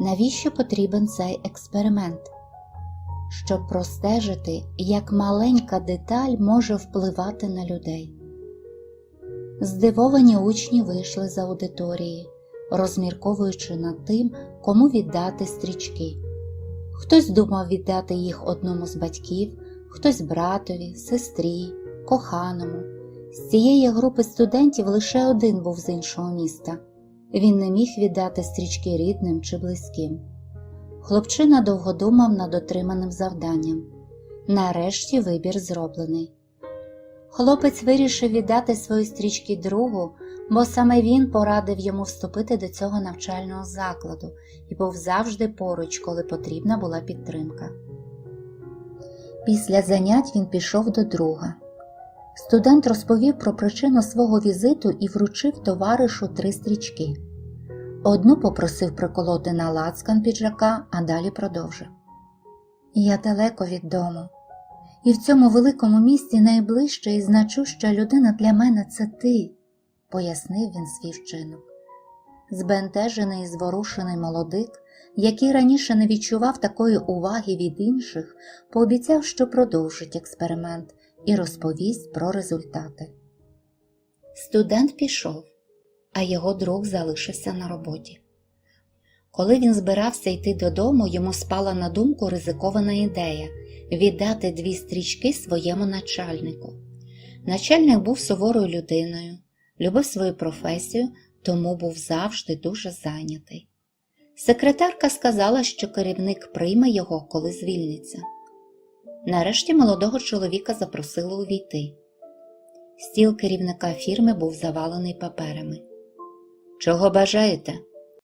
навіщо потрібен цей експеримент? Щоб простежити, як маленька деталь може впливати на людей. Здивовані учні вийшли з аудиторії, розмірковуючи над тим, кому віддати стрічки. Хтось думав віддати їх одному з батьків, хтось братові, сестрі, коханому. З цієї групи студентів лише один був з іншого міста. Він не міг віддати стрічки рідним чи близьким. Хлопчина довго думав над отриманим завданням. Нарешті вибір зроблений. Хлопець вирішив віддати свої стрічки другу, бо саме він порадив йому вступити до цього навчального закладу і був завжди поруч, коли потрібна була підтримка. Після занять він пішов до друга. Студент розповів про причину свого візиту і вручив товаришу три стрічки. Одну попросив приколоти на лацкан піджака, а далі продовжив. Я далеко від дому, і в цьому великому місті найближча і значуща людина для мене це ти, пояснив він свій вчинок. Збентежений і зворушений молодик, який раніше не відчував такої уваги від інших, пообіцяв, що продовжить експеримент і розповість про результати. Студент пішов, а його друг залишився на роботі. Коли він збирався йти додому, йому спала на думку ризикована ідея віддати дві стрічки своєму начальнику. Начальник був суворою людиною, любив свою професію, тому був завжди дуже зайнятий. Секретарка сказала, що керівник прийме його, коли звільниться. Нарешті молодого чоловіка запросили увійти. Стіл керівника фірми був завалений паперами. Чого бажаєте?